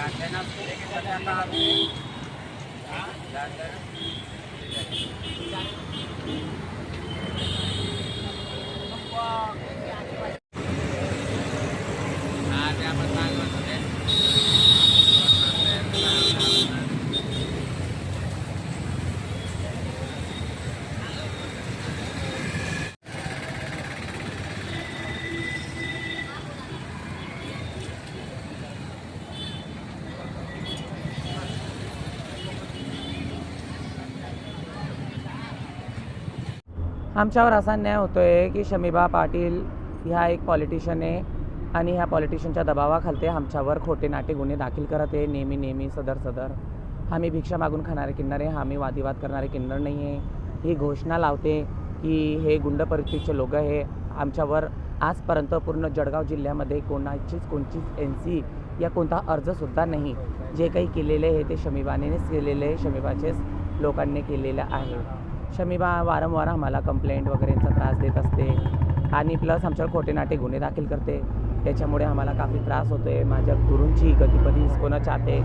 Thank you. आमच्यावर असा न्याय होतो आहे की शमीबा पाटील ह्या एक पॉलिटिशियन आहे आणि ह्या पॉलिटिशियनच्या दबावाखालते आमच्यावर खोटे नाटे गुन्हे दाखल करत आहे. नेहमी नेहमी सदर सदर. आम्ही भिक्षा मागून खाणारे किन्नर आहे. आम्ही वादिवाद करणारे किन्नर नाही आहे. ही घोषणा लावते की हे गुंड परिस्थितीचे लोक हे आमच्यावर आजपर्यंत पूर्ण जळगाव जिल्ह्यामध्ये कोणाचीच कोणचीच एन सी या कोणता अर्जसुद्धा नाही. जे काही केलेले आहे ते शमीबानेच केलेले आहे. शमीबाचेच लोकांनी केलेलं आहे. शमीबा वारंवार आम्हाला कंप्लेंट वगैरेचा त्रास देत असते. आणि प्लस आमच्यावर खोटे नाटे गुन्हे दाखल करते. त्याच्यामुळे आम्हाला काफी त्रास होतो आहे माझ्या गुरूंची गतिपती हिसकोणं चाहते?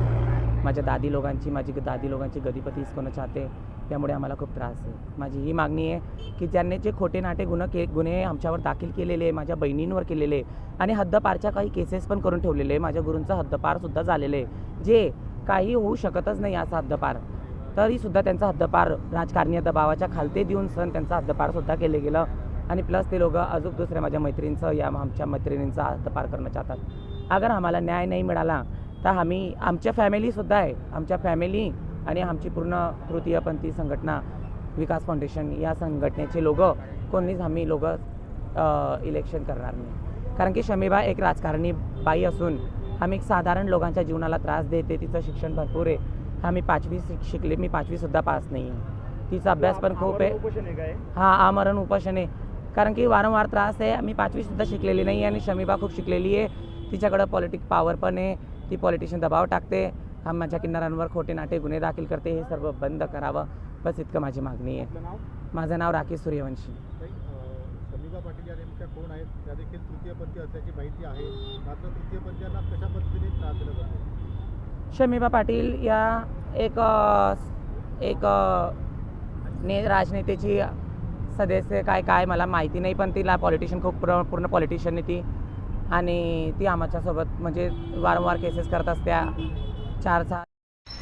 माझ्या दादी लोकांची माझी दादी लोकांची गतिपती हिसकोणं चाहते? त्यामुळे आम्हाला खूप त्रास आहे. माझी ही मागणी आहे की ज्यांनी जे खोटे नाटे गुन्हे के गुन्हे आमच्यावर दाखल केलेले आहे माझ्या बहिणींवर केलेले आहे आणि हद्दपारच्या काही केसेस पण करून ठेवलेले आहे माझ्या गुरूंचा हद्दपारसुद्धा झालेलं आहे जे काही होऊ शकतच नाही असा हद्दपार. तरीसुद्धा त्यांचा हद्दपार राजकारणीय दबावाच्या खालते देऊन सण त्यांचा हद्दपारसुद्धा केले गेलं. आणि प्लस ते लोक अजून दुसऱ्या माझ्या मैत्रिणींचं या आमच्या मैत्रिणींचा हद्दपार करणं चाहतात. अगर आम्हाला न्याय नाही मिळाला तर आम्ही आमच्या फॅमिलीसुद्धा आहे. आमच्या फॅमिली आणि आमची पूर्ण तृतीयपंथी संघटना विकास फाउंडेशन या संघटनेचे लोक कोणीच आम्ही लोक इलेक्शन करणार नाही. कारण की शमीबा एक राजकारणी बाई असून आम्ही एक साधारण लोकांच्या जीवनाला त्रास देते तिचं शिक्षण भरपूर आहे. आम्ही पाचवी शिक- शिकले मी पाचवीसुद्धा पास नाही. आहे तिचा अभ्यास पण खूप आहे. उपोषण आहे काय हा? आमरण उपोषण आहे. कारण की वारंवार त्रास आहे. मी पाचवीसुद्धा शिकलेली नाही आहे आणि शमीबा खूप शिकलेली आहे. तिच्याकडं पॉलिटिक पॉवर पण आहे. ती पॉलिटिशियन दबाव टाकते. हा माझ्या किन्नरांवर खोटे नाटे गुन्हे दाखल करते. हे सर्व बंद करावं. बस इतकं माझी मागणी आहे. आपलं नाव? माझं नाव राकेश सूर्यवंशी. अ, पाटील या नेमक्या कोण आहेत? त्या देखील तृतीयपंथी असल्याची माहिती आहे. मात्र तृतीयपंथीयांना कशा पद्धतीने त्रास दिला जातो? शमीबा पाटील या एक एक ने राजनेतेची सदस्य काय काय मला माहिती नाही पण तिला पॉलिटिशियन खूप पूर्ण पूर्ण पॉलिटिशियन ती. आणि ती आमच्यासोबत म्हणजे वारंवार केसेस करत असत्या. चार सहा